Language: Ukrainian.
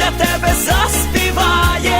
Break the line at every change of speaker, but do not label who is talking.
для тебе заспіваєм,